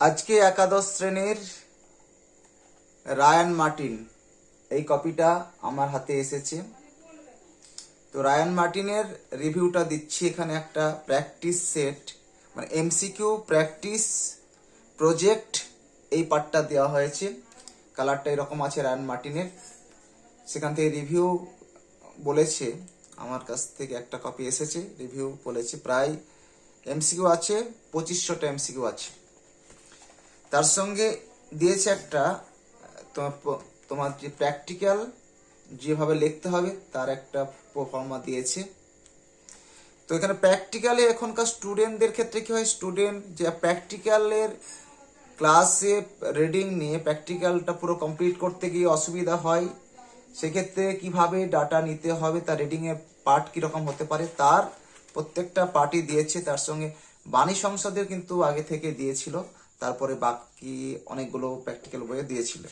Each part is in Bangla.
আজকে একাদশ শ্রেণির রায়ান মার্টিন। এই কপিটা আমার হাতে এসেছে। তো রায়ান মার্টিনের রিভিউটা দিচ্ছি এখানে একটা প্র্যাকটিস সেট। মানে এমসিকিউ প্র্যাকটিস প্রজেক্ট এই পার্টটা দেওয়া হয়েছে। কালারটা এরকম আছে রায়ান মার্টিনের। সেখান থেকে রিভিউ বলেছে। আমার কাছ থেকে একটা কপি এসেছে, রিভিউ বলেছে। প্রায় এমসিকিউ আছে, পঁচিশশোটা এমসিকিউ আছে। তার সঙ্গে দিয়েছে একটা, তোমার তোমার যে প্র্যাকটিক্যাল যেভাবে লিখতে হবে, তার একটা ফর্মা দিয়েছে। তো এখানে প্র্যাকটিক্যালে এখনকার স্টুডেন্টদের ক্ষেত্রে কি হয়? স্টুডেন্ট যে প্র্যাকটিক্যালের ক্লাসে রিডিং নিয়ে প্র্যাকটিক্যালটা পুরো কমপ্লিট করতে গিয়ে অসুবিধা হয়, সেক্ষেত্রে কীভাবে ডাটা নিতে হবে, তার রিডিং এর পার্ট কীরকম হতে পারে, তার প্রত্যেকটা পার্টি দিয়েছে। তার সঙ্গে বাণী সংসদের কিন্তু আগে থেকে দিয়েছিল। তারপরে বাকি অনেকগুলো প্র্যাকটিক্যাল বইয়ে দিয়েছিল।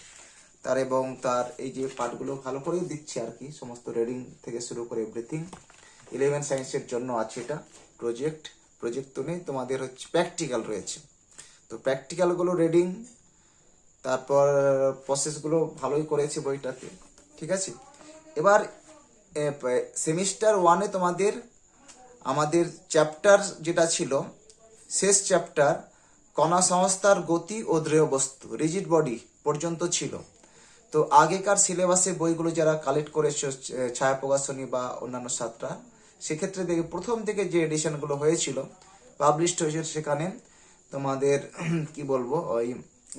তার এবং তার এই যে পার্টগুলো ভালো করেই দিচ্ছে আর কি, সমস্ত রিডিং থেকে শুরু করে এভরিথিং ইলেভেন সায়েন্সের জন্য আছে এটা প্রজেক্ট প্রজেক্ট তো নেই, তোমাদের হচ্ছে প্র্যাকটিক্যাল রয়েছে। তো প্র্যাকটিক্যালগুলো রিডিং তারপর প্রসেসগুলো ভালোই করেছে বইটাতে, ঠিক আছে? এবার সেমিস্টার ওয়ানে তোমাদের, আমাদের চ্যাপ্টার যেটা ছিল, শেষ চ্যাপ্টার কণা সংস্থার গতি ও দৃঢ় বস্তু রিজিড বডি পর্যন্ত ছিল। তো আগেকার সিলেবাসে বইগুলো যারা কালেক্ট করেছে ছায়া প্রকাশনী বা অন্যান্য সাতটা সেক্ষেত্রে দেখে প্রথম থেকে যে এডিশনগুলো হয়েছিল পাবলিশড হয়েছে সেখানে তোমাদের, কি বলব, ওই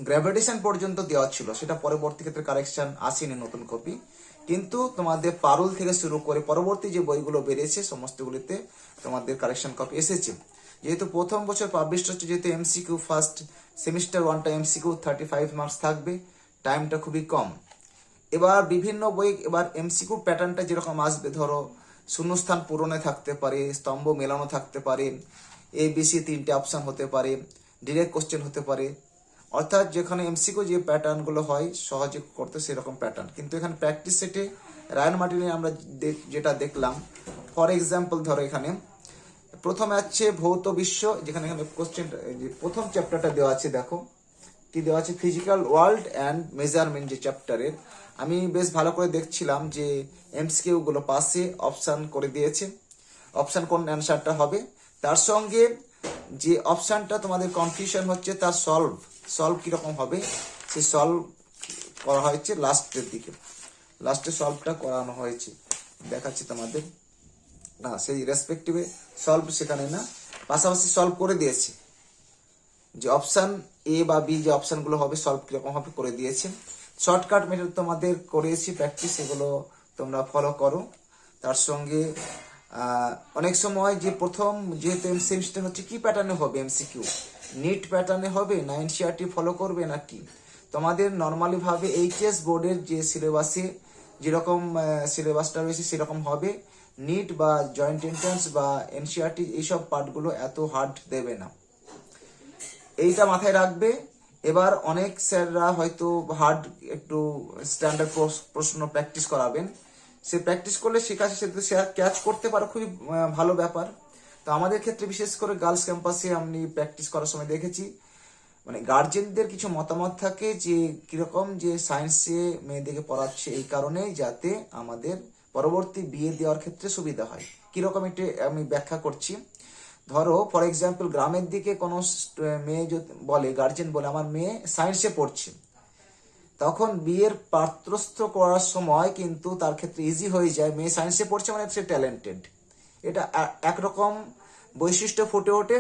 গ্র্যাভিটেশন পর্যন্ত দেওয়া ছিল। সেটা পরবর্তী ক্ষেত্রে কারেকশন আসেনি নতুন কপি কিন্তু তোমাদের পারুল থেকে শুরু করে পরবর্তী যে বইগুলো বেরিয়েছে, সমস্তগুলিতে তোমাদের কারেকশন কপি এসেছে। যেহেতু প্রথম বছর পাবলিশ হচ্ছে, যেহেতু এমসিকিউ ফার্স্ট সেমিস্টার ওয়ানটা এমসিকিউ থার্টি ফাইভ মার্কস থাকবে টাইমটা খুবই কম। এবার বিভিন্ন বই, এবার এমসিকিউ প্যাটার্নটা যেরকম আসবে, ধরো শূন্যস্থান পূরণে থাকতে পারে, স্তম্ভ মেলানো থাকতে পারে এ বিসি তিনটে অপশন হতে পারে ডিরেক্ট কোশ্চেন হতে পারে। অর্থাৎ যেখানে এমসিকিউ যে প্যাটার্নগুলো হয়, সহজে করতে সেরকম প্যাটার্ন কিন্তু এখানে প্র্যাকটিস সেটে রায়ন মার্টিনে আমরা যেটা দেখলাম ফর এক্সাম্পল ধরো এখানে প্রথমে আছে ভৌত বিশ্ব, যেখানে এখানে কোশ্চেন প্রথম চ্যাপ্টারটা দেওয়া আছে, দেখো। কি দেওয়া আছে? ফিজিক্যাল ওয়ার্ল্ড অ্যান্ড মেজারমেন্ট যে চ্যাপ্টারের আমি বেশ ভালো করে দেখছিলাম যে এমসিকিউ গুলো পাশে অপশন করে দিয়েছে। অপশন কোন অ্যান্সারটা হবে? তার সঙ্গে যে অপশনটা তোমাদের কনফিউশন হচ্ছে, তার সলভ সলভ কীরকম হবে? সেই সলভ করা হয়েছে লাস্টের দিকে। লাস্টে সলভটা করানো হয়েছে। দেখাচ্ছি তোমাদের। না, সেই রেসপেক্টিভে সলভ সেখানে না, পাশাপাশি সলভ করে দিয়েছে। যে অপশান এ বা বি যে অপশানগুলো হবে সলভ কীরকম হবে করে দিয়েছে। শর্টকাট মেথড তোমাদের করেছি প্র্যাকটিস এগুলো তোমরা ফলো করো। তার সঙ্গে অনেক সময় যে প্রথম যেহেতু এম সেমিস্টার হচ্ছে, কি প্যাটার্নে হবে এমসিকিউ নিট প্যাটার্নে হবে না এনসিআরটি ফলো করবে না কি তোমাদের নর্মালিভাবে এইচএস বোর্ডের যে সিলেবাসে যেরকম সিলেবাসটা রয়েছে সেরকম হবে। নিট বা জয়েন্ট এন্ট্রান্স বা এনসিআরটি এইসব পার্টগুলো এত হার্ড দেবে না। এইটা মাথায় রাখবে। এবার অনেক স্যাররা হয়তো হার্ড একটু স্ট্যান্ডার্ড প্রশ্ন প্র্যাকটিস করাবেন। সে প্র্যাকটিস করলে সে কাছে সে ক্যাচ করতে পারো, খুবই ভালো ব্যাপার। তো আমাদের ক্ষেত্রে বিশেষ করে গার্লস ক্যাম্পাসে আমি প্র্যাকটিস করার সময় দেখেছি মানে গার্জেনদের কিছু মতামত থাকে যে, কীরকম যে সায়েন্সে মেয়েদেরকে পড়াচ্ছে এই কারণে যাতে আমাদের পরবর্তী বিয়ে দেওয়ার ক্ষেত্রে সুবিধা হয়। কীরকম একটি আমি ব্যাখ্যা করছি। ধরো ফর এক্সাম্পল গ্রামের দিকে কোনো মেয়ে বলে গার্জেন বলে, আমার মেয়ে সায়েন্সে পড়ছে। তখন বিয়ের পাত্রস্থ করার সময় কিন্তু তার ক্ষেত্রে ইজি হয়ে যায়। মেয়ে সায়েন্সে পড়ছে মানে সে ট্যালেন্টেড এটা একরকম বৈশিষ্ট্য ফুটে ওঠে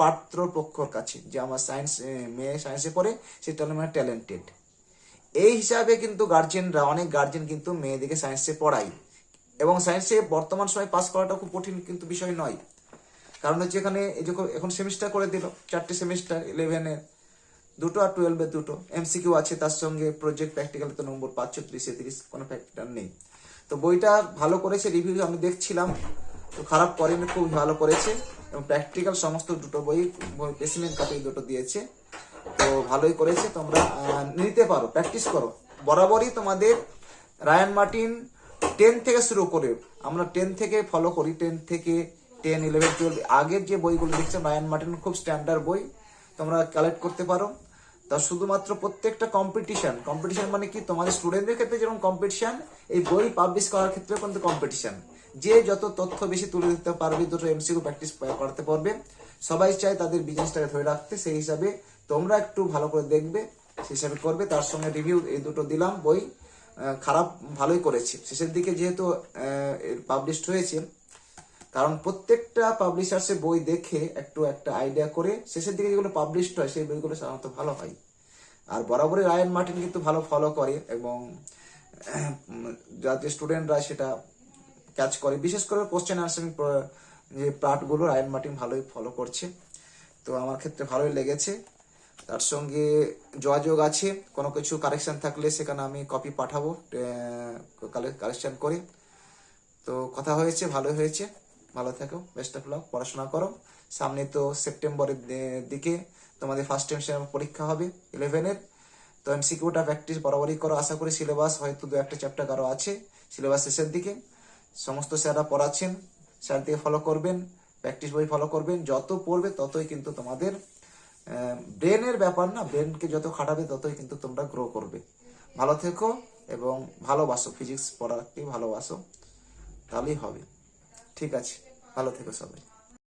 পাত্র পক্ষর কাছে যে আমার সায়েন্স মেয়ে সায়েন্সে পড়ে, সে মানে ট্যালেন্টেড এই হিসাবে কিন্তু গার্জেনরা অনেক গার্জেন কিন্তু মেয়েদেরকে সায়েন্সে পড়ায়। এবং সায়েন্সে বর্তমান সময় পাস করাটা খুব কঠিন কিন্তু বিষয় নয়। কারণ হচ্ছে এখানে এখন সেমিস্টার করে দিল, চারটে সেমিস্টার ইলেভেনে দুটো আর টুয়েলভে দুটো। এমসিকিউ আছে, তার সঙ্গে প্রজেক্ট প্র্যাকটিক্যাল তো নম্বর পাঁচশো ত্রিশে তিরিশ কোনো ফ্যাক্টর নেই। তো বইটা ভালো করেছে রিভিউ আমি দেখছিলাম, তো খারাপ করেনি, খুব ভালো করেছে। এবং প্র্যাকটিক্যাল সমস্ত দুটো বই স্পেসিমেন্ট কাপে দুটো দিয়েছে। তো ভালোই করেছে, তোমরা নিতে পারো প্র্যাকটিস করো। বরাবরই তোমাদের রায়ান মার্টিন টেন থেকে শুরু করে, আমরা টেন থেকে ফলো করি টেন থেকে টেন ইলেভেন টুয়েলভ আগের যে বইগুলো দেখছ রায়ান মার্টিন খুব স্ট্যান্ডার্ড বই, তোমরা কালেক্ট করতে পারো। তা শুধুমাত্র প্রত্যেকটা কম্পিটিশন কম্পিটিশন মানে কি? তোমাদের স্টুডেন্টদের ক্ষেত্রে যেমন কম্পিটিশন এই বই পাবলিশ করার ক্ষেত্রে কিন্তু কম্পিটিশন যে যত তথ্য বেশি তুলে দিতে পারবে, দুটো এমসিকিউ প্র্যাকটিস করাতে পারবে, সবাই চায় তাদের বিজনেসটাকে ধরে রাখতে। সেই হিসাবে তোমরা একটু ভালো করে দেখবে, সেই হিসাবে করবে। তার সঙ্গে রিভিউ এই দুটো দিলাম বই। খারাপ ভালোই করেছে। শেষের দিকে যেহেতু পাবলিশড হয়েছে, কারণ প্রত্যেকটা পাবলিশার্সে বই দেখে একটু একটা আইডিয়া করে শেষের দিকে যেগুলো পাবলিশড হয়, সেই বইগুলো সাধারণত ভালো হয়। আর বরাবরই রায়ন মার্টিন কিন্তু ভালো ফলো করে এবং যাতে স্টুডেন্টরা সেটা ক্যাচ করে। বিশেষ করে কোশ্চেন আনসারিং যে পার্টগুলো রায়ন মার্টিন ভালোই ফলো করছে। তো আমার ক্ষেত্রে ভালোই লেগেছে। তার সঙ্গে যোগাযোগ আছে, কোনো কিছু কারেকশন থাকলে সেখানে আমি কপি পাঠাবো কালেকশন করে। তো কথা হয়েছে ভালো হয়েছে। ভালো থাকো বেস্ট অফ লাক পড়াশোনা করো। সামনে তো সেপ্টেম্বরের দিকে তোমাদের ফার্স্ট টাইম পরীক্ষা হবে ইলেভেনের তো এমসিকিউটা প্র্যাকটিস বরাবরই করো, আশা করি সিলেবাস হয়তো দু একটা চ্যাপ্টার কারও আছে সিলেবাস শেষের দিকে। সমস্ত স্যাররা পড়াচ্ছেন স্যার থেকে ফলো করবেন প্র্যাকটিস বই ফলো করবেন, যত পড়বে ততই কিন্তু তোমাদের ব্রেনের ব্যাপার না ব্রেনকে যত খাটাবে ততই কিন্তু তোমরা গ্রো করবে। ভালো থেকো এবং ভালোবাসো ফিজিক্স পড়াকে ভালোবাসো, তাহলেই হবে। ঠিক আছে, ভালো থেকো সবাই।